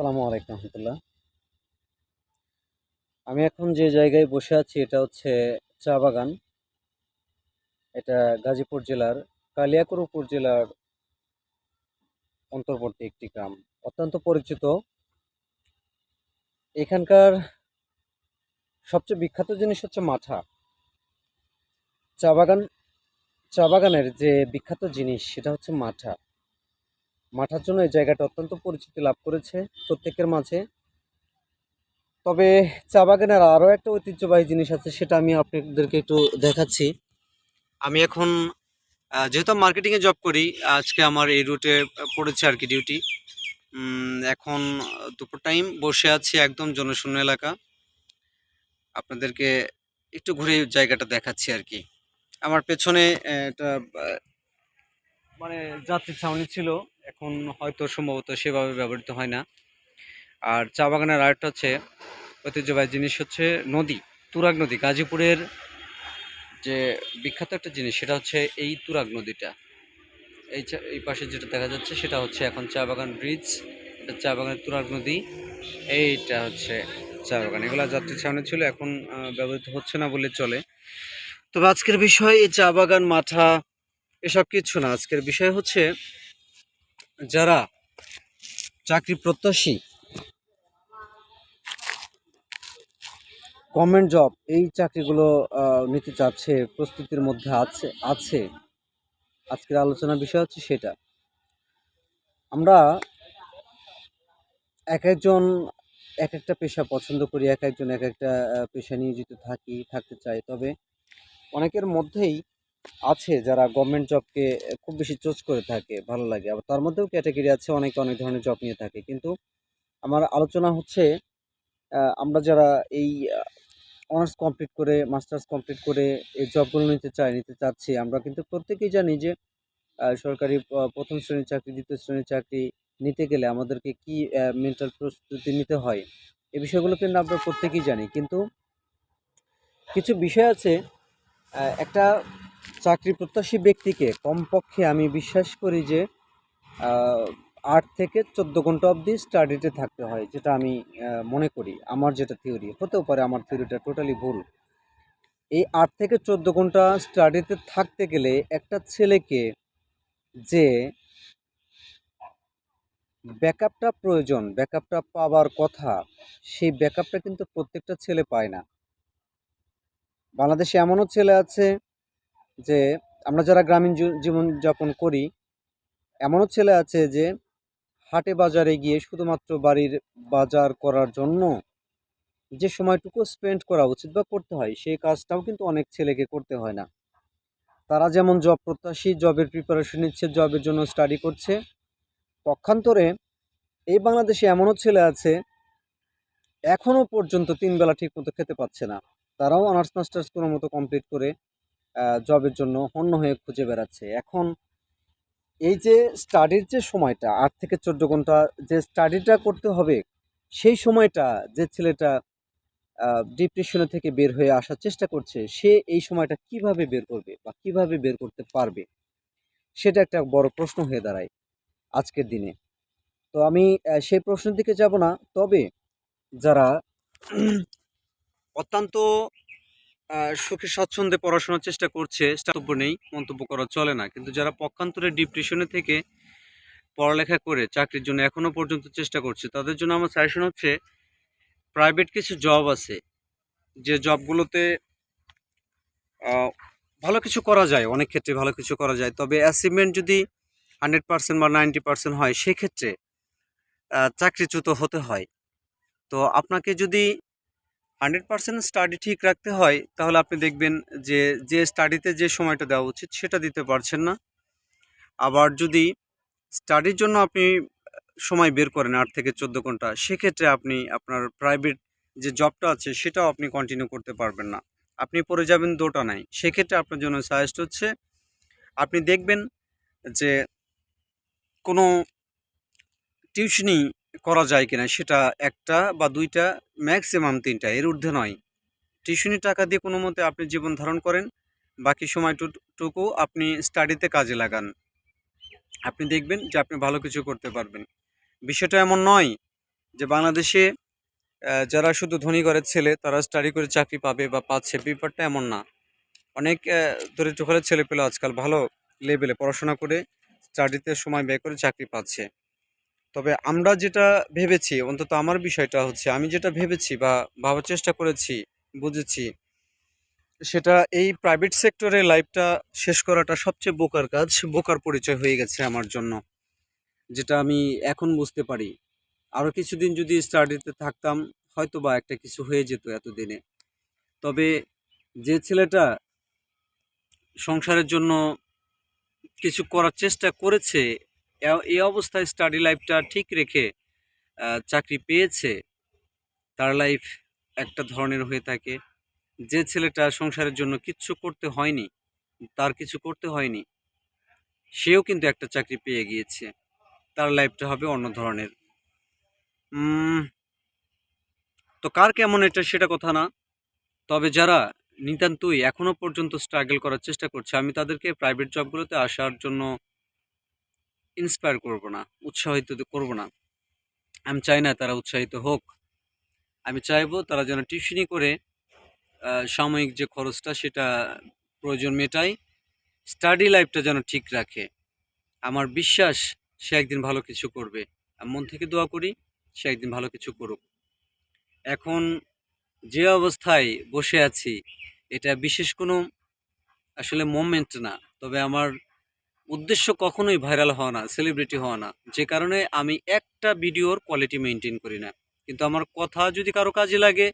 আসসালামু আলাইকুম রহমতুল্লাহ। আমি এখন যে জায়গায় বসে আছি, এটা হচ্ছে চা বাগান। এটা গাজীপুর জেলার কালিয়াকুর উপজেলার অন্তর্বর্তী একটি গ্রাম। অত্যন্ত পরিচিত। এখানকার সবচেয়ে বিখ্যাত জিনিস হচ্ছে মাঠা। চা বাগান, চা বাগানের যে বিখ্যাত জিনিস, সেটা হচ্ছে মাঠা। মাঠার জন্য এই জায়গাটা অত্যন্ত পরিচিতি লাভ করেছে প্রত্যেকের মাঝে। তবে চা বাগানের আরও একটা ঐতিহ্যবাহী জিনিস আছে, সেটা আমি আপনাদেরকে একটু দেখাচ্ছি। আমি এখন যেহেতু মার্কেটিংয়ে জব করি, আজকে আমার এই রুটে পড়েছে আর কি ডিউটি এখন দুপুর টাইম বসে আছি একদম জনশূন্য এলাকা। আপনাদেরকে একটু ঘুরে জায়গাটা দেখাচ্ছি আর কি। আমার পেছনে একটা মানে যাত্রী ছাউনি ছিল। এখন হয়তো সম্ভবত সেভাবে ব্যবহৃত হয় না। আর চা বাগানের আরেকটা হচ্ছে ঐতিহ্যবাহী জিনিস হচ্ছে নদী, তুরাগ নদী। গাজীপুরের যে বিখ্যাত একটা জিনিস সেটা হচ্ছে এই তুরাগ নদীটা। এই এই পাশে যেটা দেখা যাচ্ছে সেটা হচ্ছে এখন চা বাগান ব্রিজ এটা চা বাগানের তুরাগ নদী। এইটা হচ্ছে চা বাগান। এগুলো যাত্রী ছাউনি ছিল, এখন ব্যবহৃত হচ্ছে না বলে চলে। তবে আজকের বিষয় এই চা বাগান মাথা এসব কিছু না। আজকের বিষয় হচ্ছে যারা চাকরি প্রত্যাশী গভর্নমেন্ট জব এই চাকরিগুলো নিতে চাচ্ছে, প্রস্তুতির মধ্যে আছে আছে। আজকের আলোচনার বিষয় হচ্ছে সেটা। আমরা এক একজন এক একটা পেশা পছন্দ করি, এক একজন এক একটা পেশা নিয়োজিত থাকি, থাকতে চাই। তবে অনেকের মধ্যেই আছে, যারা গভর্নমেন্ট জবকে খুব বেশি চোজ করে থাকে, ভালো লাগে। আবার তার মধ্যেও ক্যাটাগরি আছে, অনেকে অনেক ধরনের জব নিয়ে থাকে। কিন্তু আমার আলোচনা হচ্ছে আমরা যারা এই অনার্স কমপ্লিট করে মাস্টার্স কমপ্লিট করে এই জবগুলো নিতে চাই, নিতে চাচ্ছি, আমরা কিন্তু প্রত্যেকেই জানি যে সরকারি প্রথম শ্রেণির চাকরি, দ্বিতীয় শ্রেণির চাকরি নিতে গেলে আমাদেরকে কি মেন্টাল প্রস্তুতি নিতে হয় এই বিষয়গুলো কিন্তু আমরা প্রত্যেকেই জানি। কিন্তু কিছু বিষয় আছে একটা চাকরি প্রত্যাশী ব্যক্তিকে কমপক্ষে আমি বিশ্বাস করি যে আট থেকে চোদ্দ ঘণ্টা অবধি স্টাডিতে থাকতে হয়, যেটা আমি মনে করি। আমার যেটা থিওরি হতেও পারে আমার থিওরিটা টোটালি ভুল। এই আট থেকে চোদ্দ ঘণ্টা স্টাডিতে থাকতে গেলে একটা ছেলেকে যে ব্যাকআপটা প্রয়োজন, ব্যাকআপটা পাওয়ার কথা, সেই ব্যাকআপটা কিন্তু প্রত্যেকটা ছেলে পায় না। বাংলাদেশে এমনও ছেলে আছে যে আমরা যারা গ্রামীণ জীবনযাপন করি, এমনও ছেলে আছে যে হাটে বাজারে গিয়ে শুধুমাত্র বাড়ির বাজার করার জন্য যে সময়টুকু স্পেন্ড করা উচিত বা করতে হয়, সেই কাজটাও কিন্তু অনেক ছেলেকে করতে হয় না। তারা যেমন জব প্রত্যাশী জবের প্রিপারেশন নিচ্ছে জবের জন্য স্টাডি করছে, পক্ষান্তরে এই বাংলাদেশে এমনও ছেলে আছে, এখনও পর্যন্ত তিন বেলা ঠিক মতো খেতে পাচ্ছে না। তারাও অনার্স মাস্টার্স কোনো মতো কমপ্লিট করে জবের জন্য অন্য হয়ে খুঁজে বেড়াচ্ছে। এখন এই যে স্টাডির যে সময়টা, আট থেকে চোদ্দ ঘণ্টা যে স্টাডিটা করতে হবে, সেই সময়টা যে ছেলেটা ডিপ্রেশনে থেকে বের হয়ে আসার চেষ্টা করছে, সে এই সময়টা কীভাবে বের করবে বা কীভাবে বের করতে পারবে, সেটা একটা বড় প্রশ্ন হয়ে দাঁড়ায় আজকের দিনে। তো আমি সেই প্রশ্নের দিকে যাব না, তবে যারা অত্যন্ত সুখে স্বচ্ছন্দে পড়াশোনার চেষ্টা করছে, মন্তব্য নেই, মন্তব্য করা চলে না। কিন্তু যারা পক্ষান্তরে ডিপ্রেশনে থেকে পড়ালেখা করে চাকরির জন্য এখনও পর্যন্ত চেষ্টা করছে, তাদের জন্য আমার সাজেশন হচ্ছে প্রাইভেট কিছু জব আছে, যে জবগুলোতে ভালো কিছু করা যায়, অনেক ক্ষেত্রে ভালো কিছু করা যায়। তবে অ্যাচিভমেন্ট যদি হান্ড্রেড পার্সেন্ট বা নাইনটি পার্সেন্ট হয়, সেক্ষেত্রে চাকরিচ্যুত হতে হয়। তো আপনাকে যদি হান্ড্রেড পার্সেন্ট স্টাডি ঠিক রাখতে হয়, তাহলে আপনি দেখবেন যে যে স্টাডিতে যে সময়টা দেওয়া উচিত সেটা দিতে পারছেন না। আবার যদি স্টাডির জন্য আপনি সময় বের করেন আট থেকে চোদ্দ ঘণ্টা, সেক্ষেত্রে আপনি আপনার প্রাইভেট যে জবটা আছে সেটাও আপনি কন্টিনিউ করতে পারবেন না। আপনি পড়ে যাবেন দোটা নাই, সেক্ষেত্রে আপনার জন্য সাজেস্ট হচ্ছে, আপনি দেখবেন যে কোনো টিউশনি করা যায় কিনা সেটা একটা বা দুইটা ম্যাক্সিমাম তিনটা, এর ঊর্ধ্বে নয়। টিউশনি টাকা দিয়ে কোনো মতে আপনি জীবন ধারণ করেন, বাকি সময়টুকু আপনি স্টাডিতে কাজে লাগান। আপনি দেখবেন যে আপনি ভালো কিছু করতে পারবেন। বিষয়টা এমন নয় যে বাংলাদেশে যারা শুধু ধনী ঘরের ছেলে, তারা স্টাডি করে চাকরি পাবে বা পাচ্ছে, ব্যাপারটা এমন না। অনেক দরিদ্র ঘরের ছেলেপেলে আজকাল ভালো লেভেলে পড়াশোনা করে স্টাডিতে সময় ব্যয় করে চাকরি পাচ্ছে। তবে আমরা যেটা ভেবেছি, অন্তত আমার বিষয়টা হচ্ছে, আমি যেটা ভেবেছি বা ভাবার চেষ্টা করেছি, বুঝেছি, সেটা এই প্রাইভেট সেক্টরে লাইফটা শেষ করাটা সবচেয়ে বোকার কাজ, বোকার পরিচয় হয়ে গেছে আমার জন্য, যেটা আমি এখন বুঝতে পারি। আরও কিছুদিন যদি স্টাডিতে থাকতাম হয়তো বা একটা কিছু হয়ে যেত এতদিনে। তবে যে ছেলেটা সংসারের জন্য কিছু করার চেষ্টা করেছে এই অবস্থায় স্টাডি লাইফটা ঠিক রেখে চাকরি পেয়েছে, তার লাইফ একটা ধরনের হয়ে থাকে। যে ছেলেটা সংসারের জন্য কিচ্ছু করতে হয়নি, তার কিছু করতে হয়নি, সেও কিন্তু একটা চাকরি পেয়ে গিয়েছে। তার লাইফটা হবে অন্য ধরনের। তো কার কেমন এটা সেটা কথা না। তবে যারা নিতান্তই এখনও পর্যন্ত স্ট্রাগল করার চেষ্টা করছে, আমি তাদেরকে প্রাইভেট জবগুলোতে আসার জন্য ইন্সপায়ার করব না, উৎসাহিত করব না। আমি চাই না তারা উৎসাহিত হোক। আমি চাইব তারা যেন টিউশনি করে সাময়িক যে খরচটা সেটা প্রয়োজন মেটায়। স্টাডি লাইফটা যেন ঠিক রাখে। আমার বিশ্বাস সে একদিন ভালো কিছু করবে। আমি মন থেকে দোয়া করি, সে একদিন ভালো কিছু করুক। এখন যে অবস্থায় বসে আছি, এটা বিশেষ কোনো আসলে মোমেন্ট না। তবে আমার উদ্দেশ্য কখনোই ভাইরাল হওয়া না সেলিব্রিটি হওয়া না। যে কারণে আমি একটা ভিডিওর কোয়ালিটি মেনটেন করি না। কিন্তু আমার কথা যদি কারও কাজে লাগে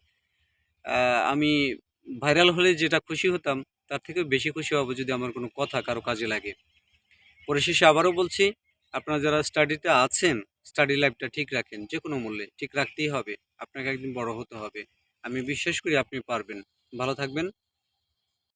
আমি ভাইরাল হলে যেটা খুশি হতাম, তার থেকেও বেশি খুশি হব যদি আমার কোনো কথা কারও কাজে লাগে। পরিশেষে আবারও বলছি, আপনারা যারা স্টাডিতে আছেন স্টাডি লাইফটা ঠিক রাখেন, যে কোনো মূল্যে, ঠিক রাখতেই হবে। আপনাকে একদিন বড় হতে হবে। আমি বিশ্বাস করি আপনি পারবেন। ভালো থাকবেন।